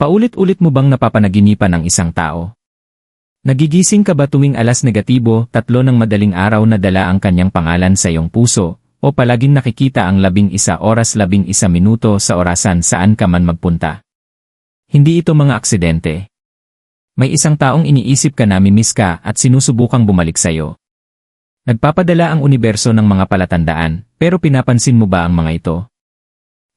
Paulit-ulit mo bang napapanaginipan ng isang tao? Nagigising ka ba tuwing alas negatibo, tatlo ng madaling araw na dala ang kanyang pangalan sa iyong puso, o palaging nakikita ang labing isa oras labing isa minuto sa orasan saan ka man magpunta? Hindi ito mga aksidente. May isang taong iniisip ka na miss ka at sinusubukang bumalik sa iyo. Nagpapadala ang universo ng mga palatandaan, pero pinapansin mo ba ang mga ito?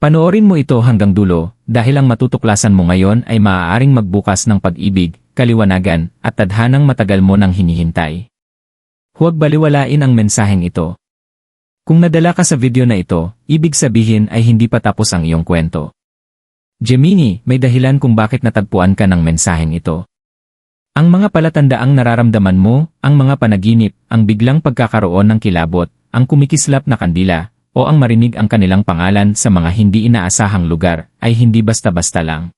Panoorin mo ito hanggang dulo, dahil ang matutuklasan mo ngayon ay maaaring magbukas ng pag-ibig, kaliwanagan, at tadhanang matagal mo nang hinihintay. Huwag baliwalain ang mensaheng ito. Kung nadala ka sa video na ito, ibig sabihin ay hindi pa tapos ang iyong kwento. Gemini, may dahilan kung bakit natagpuan ka ng mensaheng ito. Ang mga palatandaang nararamdaman mo, ang mga panaginip, ang biglang pagkakaroon ng kilabot, ang kumikislap na kandila, o ang marinig ang kanilang pangalan sa mga hindi inaasahang lugar, ay hindi basta-basta lang.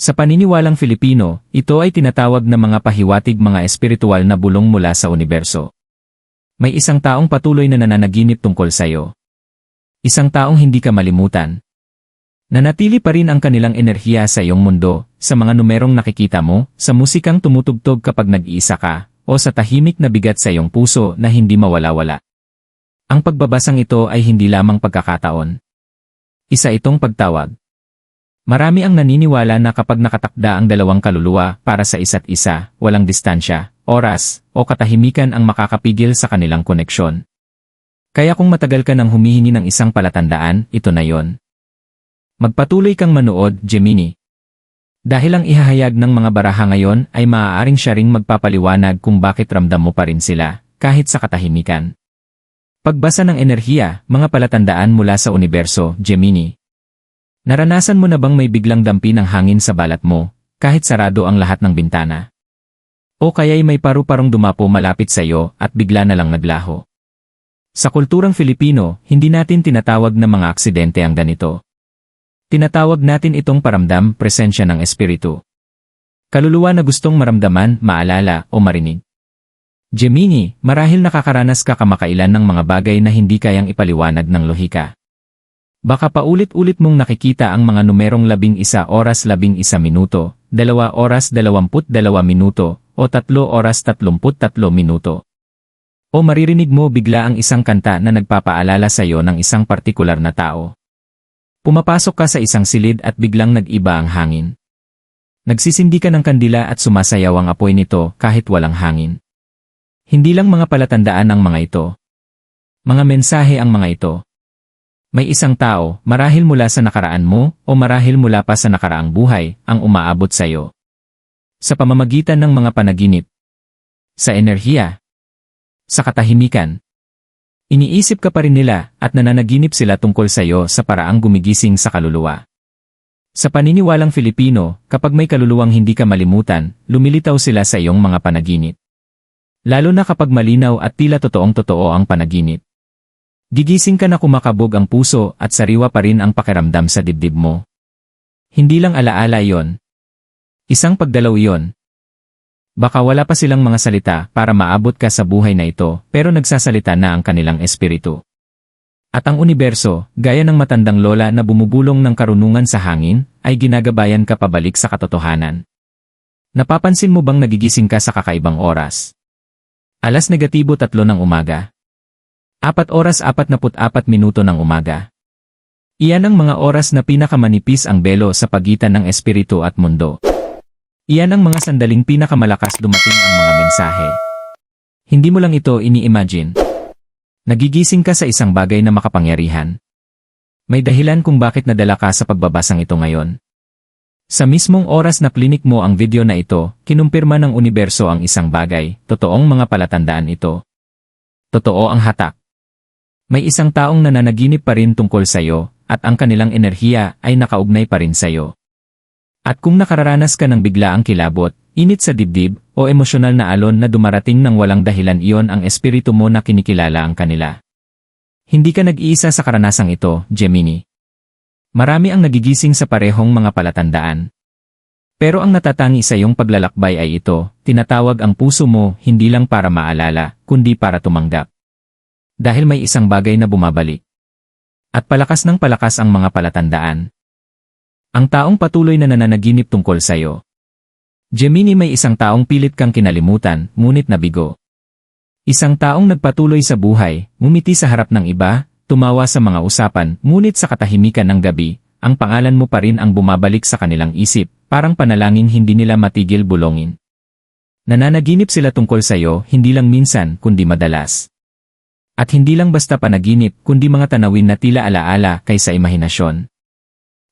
Sa paniniwalang Filipino, ito ay tinatawag na mga pahiwatig mga espiritual na bulong mula sa universo. May isang taong patuloy na nananaginip tungkol sa iyo. Isang taong hindi ka malimutan. Nanatili pa rin ang kanilang enerhiya sa iyong mundo, sa mga numerong nakikita mo, sa musikang tumutugtog kapag nag-iisa ka, o sa tahimik na bigat sa iyong puso na hindi mawala-wala. Ang pagbabasang ito ay hindi lamang pagkakataon. Isa itong pagtawag. Marami ang naniniwala na kapag nakatakda ang dalawang kaluluwa para sa isa't isa, walang distansya, oras, o katahimikan ang makakapigil sa kanilang koneksyon. Kaya kung matagal ka nang humihingi ng isang palatandaan, ito na yon. Magpatuloy kang manood, Gemini. Dahil ang ihahayag ng mga baraha ngayon ay maaaring siya ring magpapaliwanag kung bakit ramdam mo pa rin sila, kahit sa katahimikan. Pagbasa ng enerhiya, mga palatandaan mula sa universo, Gemini. Naranasan mo na bang may biglang dampi ng hangin sa balat mo, kahit sarado ang lahat ng bintana? O kaya'y may paru-parong dumapo malapit sa iyo at bigla na lang naglaho? Sa kulturang Filipino, hindi natin tinatawag na mga aksidente ang ganito. Tinatawag natin itong paramdam, presensya ng espiritu. Kaluluwa na gustong maramdaman, maalala, o marinig. Gemini, marahil nakakaranas ka kamakailan ng mga bagay na hindi kayang ipaliwanag ng lohika. Baka paulit-ulit mong nakikita ang mga numerong labing isa oras labing isa minuto, dalawa oras dalawamput dalawa minuto, o tatlo oras tatlumput tatlo minuto. O maririnig mo bigla ang isang kanta na nagpapaalala sa iyo ng isang partikular na tao. Pumapasok ka sa isang silid at biglang nag-iba ang hangin. Nagsisindi ka ng kandila at sumasayaw ang apoy nito kahit walang hangin. Hindi lang mga palatandaan ang mga ito. Mga mensahe ang mga ito. May isang tao, marahil mula sa nakaraan mo, o marahil mula pa sa nakaraang buhay, ang umaabot sa iyo. Sa pamamagitan ng mga panaginip. Sa enerhiya. Sa katahimikan. Iniisip ka pa rin nila at nananaginip sila tungkol sa iyo sa paraang gumigising sa kaluluwa. Sa paniniwalang Filipino, kapag may kaluluwang hindi ka malimutan, lumilitaw sila sa iyong mga panaginip. Lalo na kapag malinaw at tila totoong totoo ang panaginip. Gigising ka na kumakabog ang puso at sariwa pa rin ang pakiramdam sa dibdib mo. Hindi lang alaala yon. Isang pagdalaw yon. Baka wala pa silang mga salita para maabot ka sa buhay na ito, pero nagsasalita na ang kanilang espiritu. At ang universo, gaya ng matandang lola na bumubulong ng karunungan sa hangin, ay ginagabayan ka pabalik sa katotohanan. Napapansin mo bang nagigising ka sa kakaibang oras? Alas negatibo tatlo ng umaga. Apat oras apat apat minuto ng umaga. Iyan ang mga oras na pinakamanipis ang belo sa pagitan ng espiritu at mundo. Iyan ang mga sandaling pinakamalakas dumating ang mga mensahe. Hindi mo lang ito ini-imagine. Nagigising ka sa isang bagay na makapangyarihan. May dahilan kung bakit nadala ka sa pagbabasang ito ngayon. Sa mismong oras na klinik mo ang video na ito, kinumpirma ng universo ang isang bagay, totoong mga palatandaan ito. Totoo ang hatak. May isang taong nananaginip pa rin tungkol sa iyo, at ang kanilang enerhiya ay nakaugnay pa rin sa iyo. At kung nakararanas ka ng biglaang kilabot, init sa dibdib, o emosyonal na alon na dumarating ng walang dahilan iyon ang espiritu mo na kinikilala ang kanila. Hindi ka nag-iisa sa karanasang ito, Gemini. Marami ang nagigising sa parehong mga palatandaan. Pero ang natatangi sa iyong paglalakbay ay ito, tinatawag ang puso mo hindi lang para maalala, kundi para tumanggap. Dahil may isang bagay na bumabalik. At palakas ng palakas ang mga palatandaan. Ang taong patuloy na nananaginip tungkol sa'yo. Gemini may isang taong pilit kang kinalimutan, ngunit nabigo. Isang taong nagpatuloy sa buhay, ngumiti sa harap ng iba, tumawa sa mga usapan, ngunit sa katahimikan ng gabi, ang pangalan mo pa rin ang bumabalik sa kanilang isip, parang panalangin hindi nila matigil bulongin. Nananaginip sila tungkol sa'yo, hindi lang minsan, kundi madalas. At hindi lang basta panaginip, kundi mga tanawin na tila alaala kaysa imahinasyon.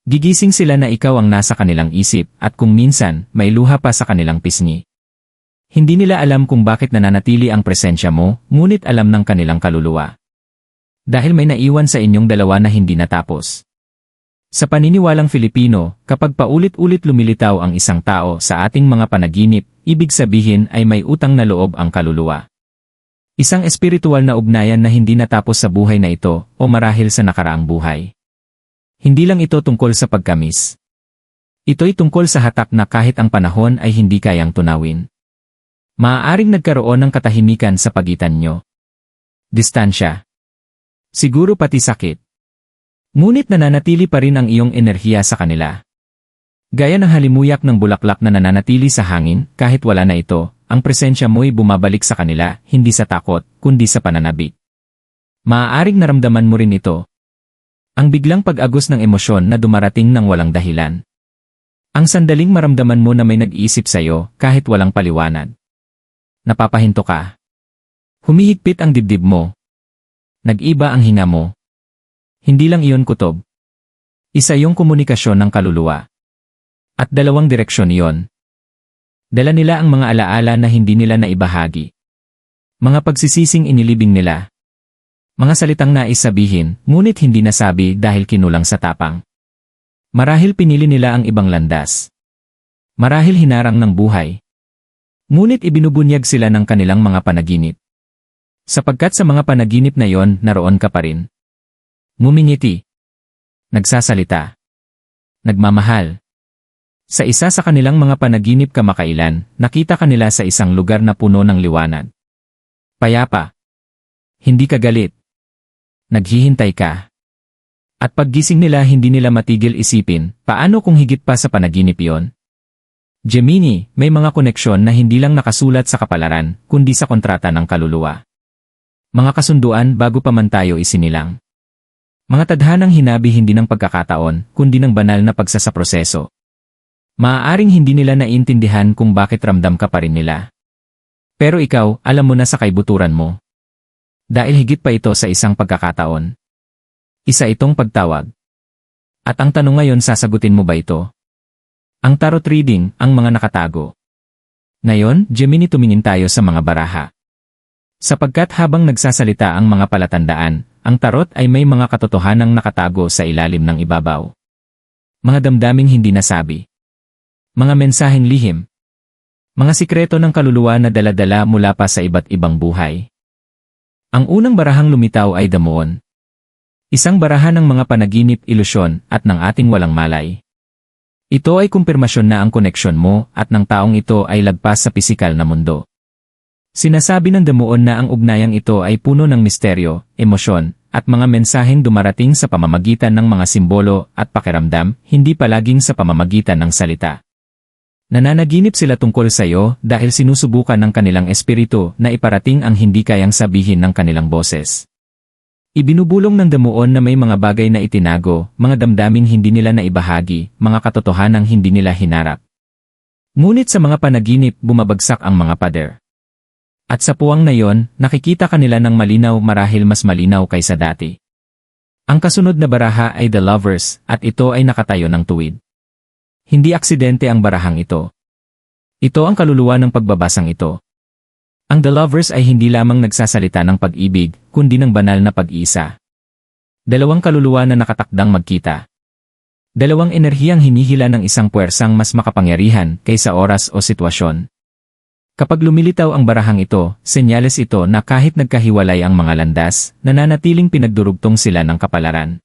Gigising sila na ikaw ang nasa kanilang isip at kung minsan, may luha pa sa kanilang pisngi. Hindi nila alam kung bakit nananatili ang presensya mo, ngunit alam ng kanilang kaluluwa. Dahil may naiwan sa inyong dalawa na hindi natapos. Sa paniniwalang Filipino, kapag paulit-ulit lumilitaw ang isang tao sa ating mga panaginip, ibig sabihin ay may utang na loob ang kaluluwa. Isang espiritual na ugnayan na hindi natapos sa buhay na ito o marahil sa nakaraang buhay. Hindi lang ito tungkol sa pagkamis. Ito'y tungkol sa hatak na kahit ang panahon ay hindi kayang tunawin. Maaaring nagkaroon ng katahimikan sa pagitan nyo. Distansya. Siguro pati sakit. Ngunit nananatili pa rin ang iyong enerhiya sa kanila. Gaya ng halimuyak ng bulaklak na nananatili sa hangin kahit wala na ito, ang presensya mo'y bumabalik sa kanila, hindi sa takot, kundi sa pananabik. Maaaring naramdaman mo rin ito, ang biglang pag-agos ng emosyon na dumarating ng walang dahilan. Ang sandaling maramdaman mo na may nag-iisip sa'yo kahit walang paliwanag. Napapahinto ka. Humihigpit ang dibdib mo. Nag-iba ang hinga mo. Hindi lang iyon kutob. Isa yung komunikasyon ng kaluluwa. At dalawang direksyon iyon. Dala nila ang mga alaala na hindi nila naibahagi. Mga pagsisising inilibing nila. Mga salitang nais sabihin, ngunit hindi nasabi dahil kinulang sa tapang. Marahil pinili nila ang ibang landas. Marahil hinarang ng buhay. Ngunit ibinubunyag sila ng kanilang mga panaginip. Sapagkat sa mga panaginip na yon, naroon ka pa rin. Ngumingiti. Nagsasalita. Nagmamahal. Sa isa sa kanilang mga panaginip kamakailan, nakita kanila sa isang lugar na puno ng liwanag. Payapa. Hindi ka galit. Naghihintay ka. At paggising nila hindi nila matigil isipin, paano kung higit pa sa panaginip yon? Gemini, may mga koneksyon na hindi lang nakasulat sa kapalaran, kundi sa kontrata ng kaluluwa. Mga kasunduan bago pa man tayo isinilang. Mga tadhanang hinabi hindi ng pagkakataon, kundi ng banal na pagsasaproseso. Maaaring hindi nila naintindihan kung bakit ramdam ka pa rin nila. Pero ikaw, alam mo na sa kaibuturan mo. Dahil higit pa ito sa isang pagkakataon. Isa itong pagtawag. At ang tanong ngayon sasagutin mo ba ito? Ang tarot reading, ang mga nakatago. Ngayon, Gemini tumingin tayo sa mga baraha. Sapagkat habang nagsasalita ang mga palatandaan, ang tarot ay may mga katotohanang nakatago sa ilalim ng ibabaw. Mga damdaming hindi nasabi. Mga mensaheng lihim. Mga sikreto ng kaluluwa na daladala mula pa sa iba't ibang buhay. Ang unang barahang lumitaw ay damuon. Isang barahan ng mga panaginip, ilusyon, at ng ating walang malay. Ito ay kumpirmasyon na ang koneksyon mo at ng taong ito ay lagpas sa pisikal na mundo. Sinasabi ng damuon na ang ugnayang ito ay puno ng misteryo, emosyon, at mga mensaheng dumarating sa pamamagitan ng mga simbolo at pakiramdam, hindi palaging sa pamamagitan ng salita. Nananaginip sila tungkol sa iyo dahil sinusubukan ng kanilang espiritu na iparating ang hindi kayang sabihin ng kanilang boses. Ibinubulong ng damuon na may mga bagay na itinago, mga damdaming hindi nila naibahagi, mga katotohanang hindi nila hinarap. Ngunit sa mga panaginip bumabagsak ang mga pader. At sa puwang na yon, nakikita kanila ng malinaw marahil mas malinaw kaysa dati. Ang kasunod na baraha ay The Lovers at ito ay nakatayo ng tuwid. Hindi aksidente ang barahang ito. Ito ang kaluluwa ng pagbabasang ito. Ang The Lovers ay hindi lamang nagsasalita ng pag-ibig, kundi ng banal na pag-iisa. Dalawang kaluluwa na nakatakdang magkita. Dalawang enerhiyang hinihila ng isang puwersang mas makapangyarihan kaysa oras o sitwasyon. Kapag lumilitaw ang barahang ito, senyales ito na kahit nagkahiwalay ang mga landas, nananatiling pinagdurugtong sila ng kapalaran.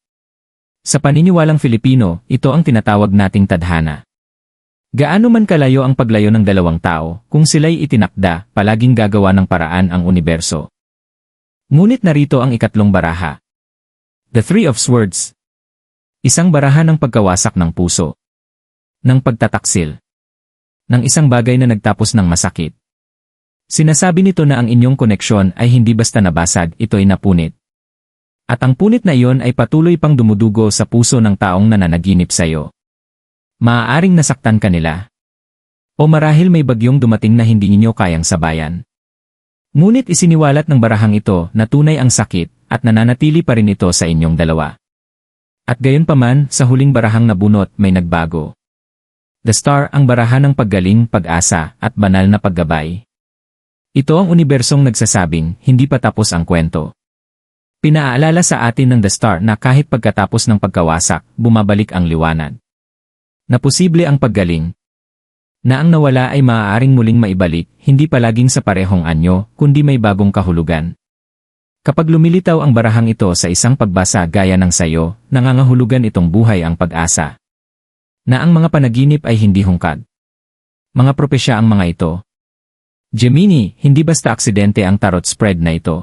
Sa paniniwalang Filipino, ito ang tinatawag nating tadhana. Gaano man kalayo ang paglayo ng dalawang tao, kung sila'y itinakda, palaging gagawa ng paraan ang universo. Ngunit narito ang ikatlong baraha. The Three of Swords. Isang baraha ng pagkawasak ng puso. Ng pagtataksil. Ng isang bagay na nagtapos ng masakit. Sinasabi nito na ang inyong koneksyon ay hindi basta nabasag, ito'y napunit. At ang punit na iyon ay patuloy pang dumudugo sa puso ng taong nananaginip sa iyo. Maaaring nasaktan ka nila. O marahil may bagyong dumating na hindi ninyo kayang sabayan. Ngunit isiniwalat ng barahang ito na tunay ang sakit at nananatili pa rin ito sa inyong dalawa. At gayon paman, sa huling barahang nabunot may nagbago. The Star ang barahan ng paggaling, pag-asa, at banal na paggabay. Ito ang unibersong nagsasabing, hindi pa tapos ang kwento. Pinaalala sa atin ng The Star na kahit pagkatapos ng pagkawasak, bumabalik ang liwanag. Na posible ang paggaling, na ang nawala ay maaaring muling maibalik, hindi palaging sa parehong anyo, kundi may bagong kahulugan. Kapag lumilitaw ang barahang ito sa isang pagbasa gaya ng sayo, nangangahulugan itong buhay ang pag-asa. Na ang mga panaginip ay hindi hungkad. Mga propesya ang mga ito. Gemini, hindi basta aksidente ang tarot spread na ito.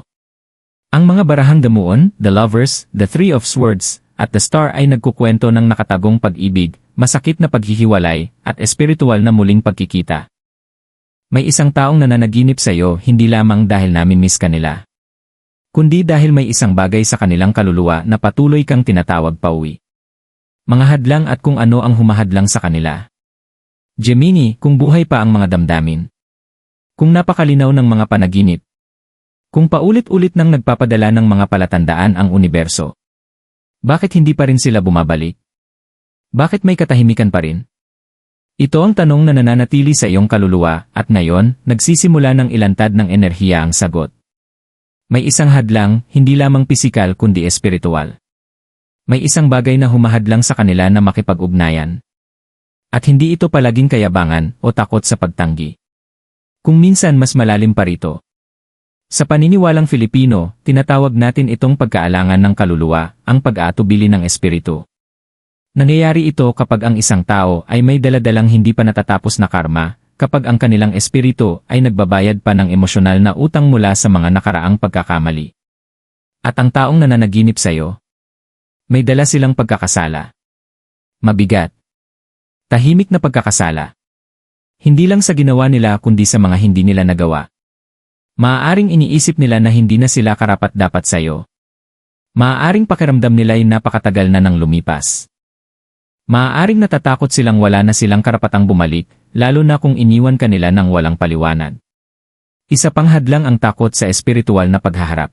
Ang mga barahang damuon, the lovers, the three of swords, at the star ay nagkukwento ng nakatagong pag-ibig, masakit na paghihiwalay, at espiritual na muling pagkikita. May isang taong nananaginip sa iyo hindi lamang dahil namin miss kanila. Kundi dahil may isang bagay sa kanilang kaluluwa na patuloy kang tinatawag pa uwi. Mga hadlang at kung ano ang humahadlang sa kanila. Gemini, kung buhay pa ang mga damdamin. Kung napakalinaw ng mga panaginip. Kung paulit-ulit nang nagpapadala ng mga palatandaan ang universo. Bakit hindi pa rin sila bumabalik? Bakit may katahimikan pa rin? Ito ang tanong na nananatili sa iyong kaluluwa at ngayon, nagsisimula ng ilantad ng enerhiya ang sagot. May isang hadlang, hindi lamang pisikal kundi espiritual. May isang bagay na humahadlang sa kanila na makipag-ugnayan. At hindi ito palaging kayabangan o takot sa pagtanggi. Kung minsan mas malalim pa rito. Sa paniniwalang Filipino, tinatawag natin itong pagkaalangan ng kaluluwa, ang pag-aatubili ng espiritu. Nangyayari ito kapag ang isang tao ay may daladalang hindi pa natatapos na karma, kapag ang kanilang espiritu ay nagbabayad pa ng emosyonal na utang mula sa mga nakaraang pagkakamali. At ang taong nananaginip sa iyo, may dala silang pagkakasala. Mabigat. Tahimik na pagkakasala. Hindi lang sa ginawa nila kundi sa mga hindi nila nagawa. Maaaring iniisip nila na hindi na sila karapat dapat sa iyo. Maaaring pakiramdam nila ay napakatagal na nang lumipas. Maaaring natatakot silang wala na silang karapatang bumalik, lalo na kung iniwan kanila ng walang paliwanag. Isa pang hadlang ang takot sa espiritual na paghaharap.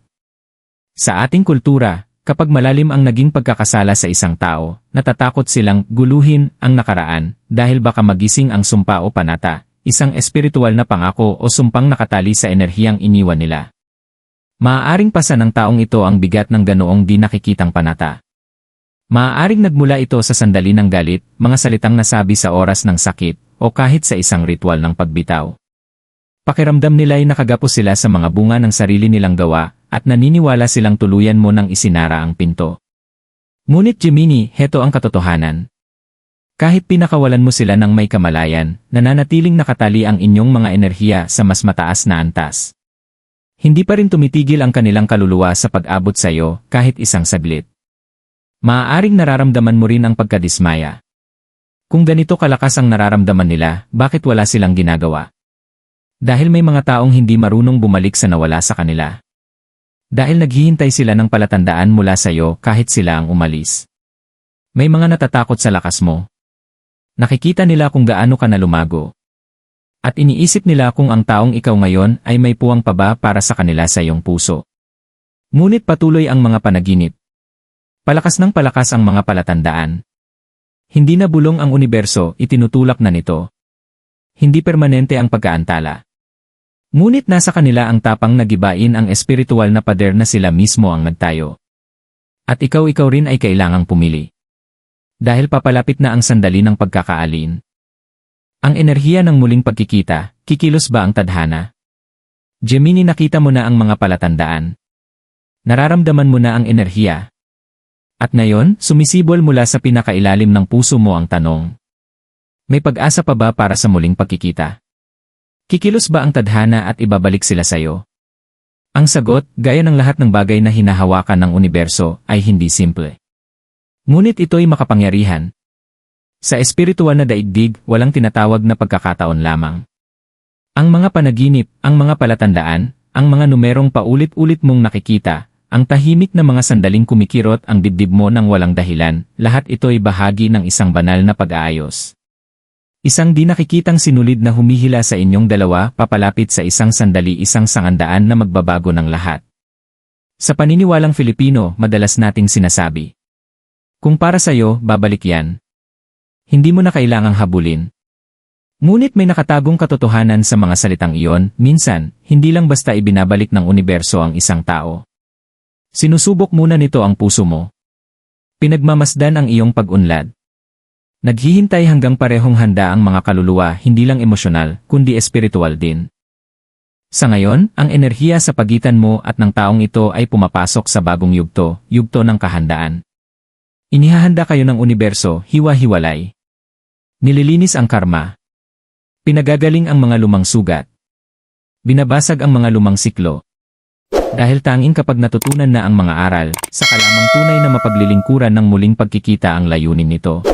Sa ating kultura, kapag malalim ang naging pagkakasala sa isang tao, natatakot silang guluhin ang nakaraan dahil baka magising ang sumpa o panata, isang espiritual na pangako o sumpang nakatali sa enerhiyang iniwan nila. Maaaring pasa ng taong ito ang bigat ng ganoong di nakikitang panata. Maaaring nagmula ito sa sandali ng galit, mga salitang nasabi sa oras ng sakit, o kahit sa isang ritual ng pagbitaw. Pakiramdam nila ay nakagapos sila sa mga bunga ng sarili nilang gawa, at naniniwala silang tuluyan mo nang isinara ang pinto. Ngunit Gemini, heto ang katotohanan. Kahit pinakawalan mo sila ng may kamalayan, nananatiling nakatali ang inyong mga enerhiya sa mas mataas na antas. Hindi pa rin tumitigil ang kanilang kaluluwa sa pag-abot sa iyo kahit isang saglit. Maaaring nararamdaman mo rin ang pagkadismaya. Kung ganito kalakas ang nararamdaman nila, bakit wala silang ginagawa? Dahil may mga taong hindi marunong bumalik sa nawala sa kanila. Dahil naghihintay sila ng palatandaan mula sa iyo kahit sila ang umalis. May mga natatakot sa lakas mo. Nakikita nila kung gaano ka na lumago. At iniisip nila kung ang taong ikaw ngayon ay may puwang pa ba para sa kanila sa iyong puso. Ngunit patuloy ang mga panaginip. Palakas ng palakas ang mga palatandaan. Hindi na bulong ang universo, itinutulak na nito. Hindi permanente ang pagkaantala. Ngunit nasa kanila ang tapang nagibain ang espiritual na pader na sila mismo ang nagtayo. At ikaw-ikaw rin ay kailangang pumili. Dahil papalapit na ang sandali ng pagkakaalin. Ang enerhiya ng muling pagkikita, kikilos ba ang tadhana? Gemini nakita mo na ang mga palatandaan. Nararamdaman mo na ang enerhiya, at ngayon, sumisibol mula sa pinakailalim ng puso mo ang tanong. May pag-asa pa ba para sa muling pagkikita? Kikilos ba ang tadhana at ibabalik sila sa'yo? Ang sagot, gaya ng lahat ng bagay na hinahawakan ng universo, ay hindi simple. Ngunit ito'y makapangyarihan. Sa espiritual na daigdig, walang tinatawag na pagkakataon lamang. Ang mga panaginip, ang mga palatandaan, ang mga numerong paulit-ulit mong nakikita, ang tahimik na mga sandaling kumikirot ang dibdib mo ng walang dahilan, lahat ito'y bahagi ng isang banal na pag-aayos. Isang di nakikitang sinulid na humihila sa inyong dalawa papalapit sa isang sandali isang sangandaan na magbabago ng lahat. Sa paniniwalang Filipino, madalas nating sinasabi. Kung para sa'yo, babalik yan. Hindi mo na kailangang habulin. Ngunit may nakatagong katotohanan sa mga salitang iyon, minsan, hindi lang basta ibinabalik ng universo ang isang tao. Sinusubok muna nito ang puso mo. Pinagmamasdan ang iyong pag-unlad. Naghihintay hanggang parehong handa ang mga kaluluwa hindi lang emosyonal, kundi espiritual din. Sa ngayon, ang enerhiya sa pagitan mo at ng taong ito ay pumapasok sa bagong yugto, yugto ng kahandaan. Inihahanda kayo ng universo, hiwa-hiwalay. Nililinis ang karma. Pinagagaling ang mga lumang sugat. Binabasag ang mga lumang siklo. Dahil tanging kapag natutunan na ang mga aral, saka lamang tunay na mapaglilingkuran ng muling pagkikita ang layunin nito.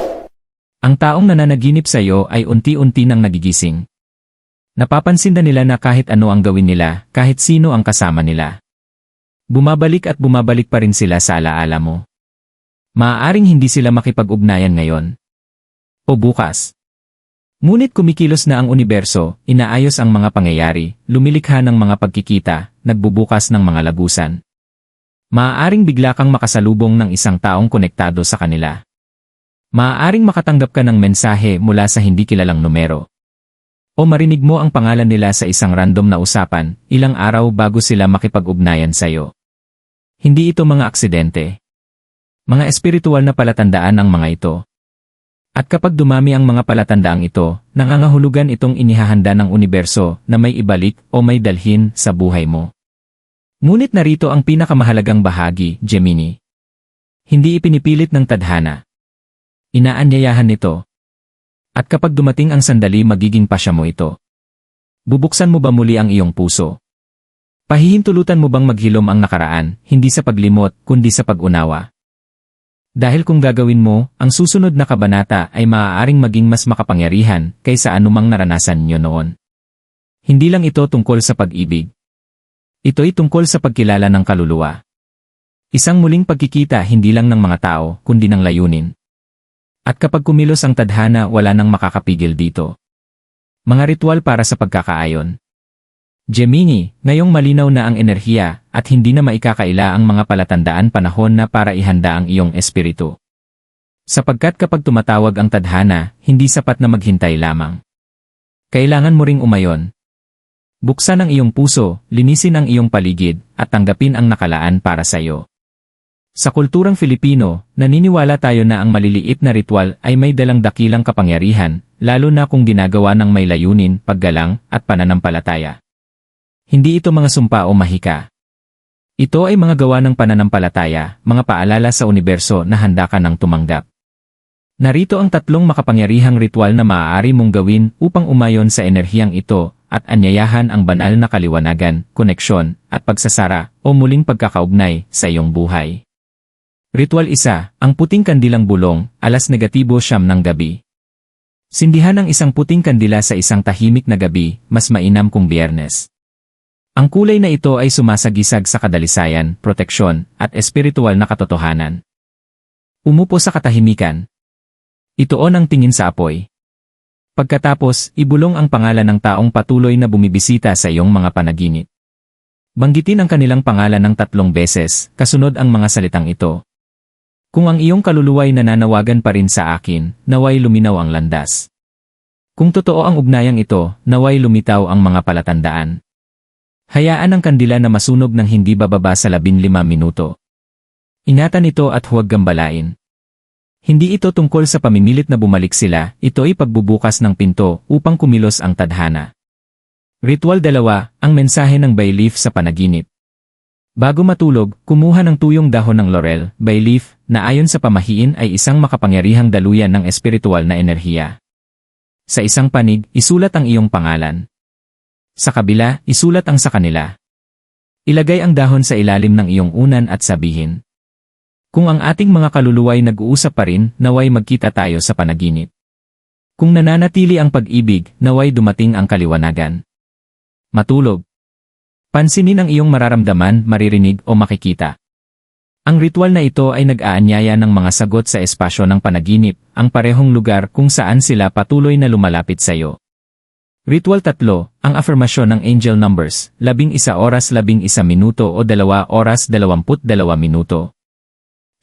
Ang taong nananaginip sa iyo ay unti-unti nang nagigising. Napapansin na nila na kahit ano ang gawin nila, kahit sino ang kasama nila. Bumabalik at bumabalik pa rin sila sa alaala mo. Maaaring hindi sila makipag-ugnayan ngayon. O bukas. Ngunit kumikilos na ang universo, inaayos ang mga pangyayari, lumilikha ng mga pagkikita, nagbubukas ng mga lagusan. Maaaring bigla kang makasalubong ng isang taong konektado sa kanila. Maaaring makatanggap ka ng mensahe mula sa hindi kilalang numero. O marinig mo ang pangalan nila sa isang random na usapan, ilang araw bago sila makipag-ugnayan sa'yo. Hindi ito mga aksidente. Mga espiritual na palatandaan ang mga ito. At kapag dumami ang mga palatandaang ito, nangangahulugan itong inihahanda ng universo na may ibalik o may dalhin sa buhay mo. Ngunit narito ang pinakamahalagang bahagi, Gemini. Hindi ipinipilit ng tadhana. Inaanyayahan nito. At kapag dumating ang sandali magiging pasya mo ito. Bubuksan mo ba muli ang iyong puso? Pahihintulutan mo bang maghilom ang nakaraan, hindi sa paglimot, kundi sa pag-unawa? Dahil kung gagawin mo, ang susunod na kabanata ay maaaring maging mas makapangyarihan kaysa anumang naranasan niyo noon. Hindi lang ito tungkol sa pag-ibig. Ito'y tungkol sa pagkilala ng kaluluwa. Isang muling pagkikita hindi lang ng mga tao, kundi ng layunin. At kapag kumilos ang tadhana wala nang makakapigil dito. Mga ritual para sa pagkakaayon. Gemini, ngayong malinaw na ang enerhiya at hindi na maikakaila ang mga palatandaan panahon na para ihanda ang iyong espiritu. Sapagkat kapag tumatawag ang tadhana, hindi sapat na maghintay lamang. Kailangan mo ring umayon. Buksan ang iyong puso, linisin ang iyong paligid, at tanggapin ang nakalaan para sa iyo. Sa kulturang Filipino, naniniwala tayo na ang maliliit na ritual ay may dalang dakilang kapangyarihan, lalo na kung ginagawa ng may layunin, paggalang, at pananampalataya. Hindi ito mga sumpa o mahika. Ito ay mga gawa ng pananampalataya, mga paalala sa universo na handa ka ng tumanggap. Narito ang tatlong makapangyarihang ritual na maaari mong gawin upang umayon sa enerhiyang ito at anyayahan ang banal na kaliwanagan, koneksyon, at pagsasara o muling pagkakaugnay sa iyong buhay. Ritual isa, ang puting kandilang bulong, alas negatibo siyam ng gabi. Sindihan ang isang puting kandila sa isang tahimik na gabi, mas mainam kung biyernes. Ang kulay na ito ay sumasagisag sa kadalisayan, proteksyon, at espiritual na katotohanan. Umupo sa katahimikan. Itoon ang tingin sa apoy. Pagkatapos, ibulong ang pangalan ng taong patuloy na bumibisita sa iyong mga panaginip. Banggitin ang kanilang pangalan ng tatlong beses, kasunod ang mga salitang ito. Kung ang iyong kaluluway nananawagan pa rin sa akin, naway luminaw ang landas. Kung totoo ang ugnayang ito, naway lumitaw ang mga palatandaan. Hayaan ang kandila na masunog ng hindi bababa sa 15 minuto. Ingatan ito at huwag gambalain. Hindi ito tungkol sa pamimilit na bumalik sila, ito ay pagbubukas ng pinto upang kumilos ang tadhana. Ritual dalawa, ang mensahe ng bayleaf sa panaginip. Bago matulog, kumuha ng tuyong dahon ng laurel, bayleaf, na ayon sa pamahiin ay isang makapangyarihang daluyan ng espiritual na enerhiya. Sa isang panig, isulat ang iyong pangalan. Sa kabila, isulat ang sa kanila. Ilagay ang dahon sa ilalim ng iyong unan at sabihin. Kung ang ating mga kaluluway nag-uusap pa rin, naway magkita tayo sa panaginip. Kung nananatili ang pag-ibig, naway dumating ang kaliwanagan. Matulog. Pansinin ang iyong mararamdaman, maririnig o makikita. Ang ritual na ito ay nag-aanyaya ng mga sagot sa espasyo ng panaginip, ang parehong lugar kung saan sila patuloy na lumalapit sa iyo. Ritual 3, ang affirmasyon ng angel numbers, 11 oras 11 minuto o 2 oras 22 minuto.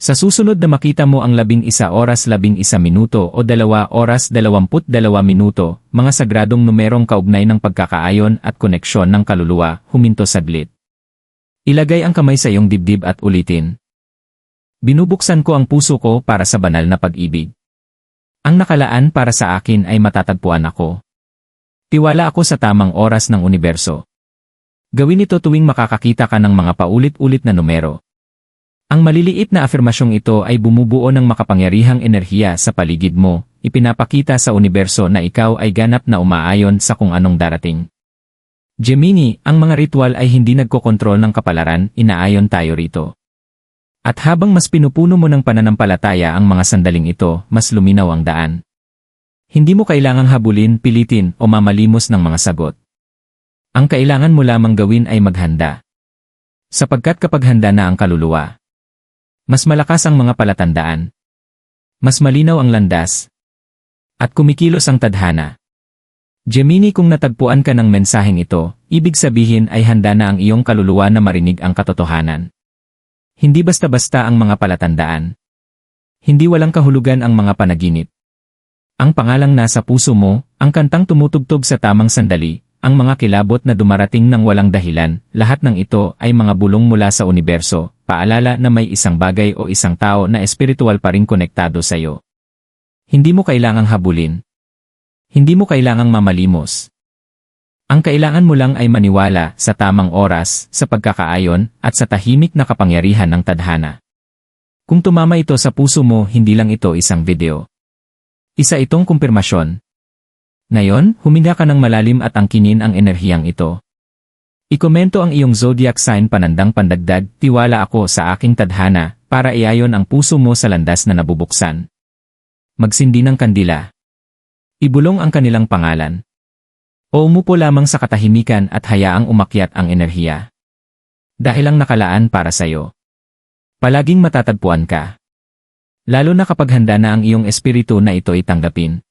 Sa susunod na makita mo ang 11 oras 11 minuto o 2 oras 22 minuto, mga sagradong numerong kaugnay ng pagkakaayon at koneksyon ng kaluluwa, huminto saglit. Ilagay ang kamay sa iyong dibdib at ulitin. Binubuksan ko ang puso ko para sa banal na pag-ibig. Ang nakalaan para sa akin ay matatagpuan ako. Tiwala ako sa tamang oras ng universo. Gawin ito tuwing makakakita ka ng mga paulit-ulit na numero. Ang maliliit na afirmasyong ito ay bumubuo ng makapangyarihang enerhiya sa paligid mo, ipinapakita sa universo na ikaw ay ganap na umaayon sa kung anong darating. Gemini, ang mga ritual ay hindi nagkokontrol ng kapalaran, inaayon tayo rito. At habang mas pinupuno mo ng pananampalataya ang mga sandaling ito, mas luminaw ang daan. Hindi mo kailangang habulin, pilitin, o mamalimos ng mga sagot. Ang kailangan mo lamang gawin ay maghanda. Sapagkat kapag handa na ang kaluluwa, mas malakas ang mga palatandaan. Mas malinaw ang landas. At kumikilos ang tadhana. Gemini kung natagpuan ka ng mensaheng ito, ibig sabihin ay handa na ang iyong kaluluwa na marinig ang katotohanan. Hindi basta-basta ang mga palatandaan. Hindi walang kahulugan ang mga panaginip. Ang pangalang nasa puso mo, ang kantang tumutugtog sa tamang sandali, ang mga kilabot na dumarating ng walang dahilan, lahat ng ito ay mga bulong mula sa universo, paalala na may isang bagay o isang tao na espiritual pa rin konektado sa iyo. Hindi mo kailangang habulin. Hindi mo kailangang mamalimos. Ang kailangan mo lang ay maniwala sa tamang oras, sa pagkakaayon, at sa tahimik na kapangyarihan ng tadhana. Kung tumama ito sa puso mo, hindi lang ito isang video. Isa itong kumpirmasyon. Ngayon, huminga ka ng malalim at angkinin ang enerhiyang ito. Ikomento ang iyong zodiac sign panandang pandagdag, tiwala ako sa aking tadhana, para iayon ang puso mo sa landas na nabubuksan. Magsindi ng kandila. Ibulong ang kanilang pangalan. O umupo lamang sa katahimikan at hayaang umakyat ang enerhiya. Dahil ang nakalaan para sa'yo. Palaging matatagpuan ka. Lalo na kapag handa na ang iyong espiritu na ito itanggapin.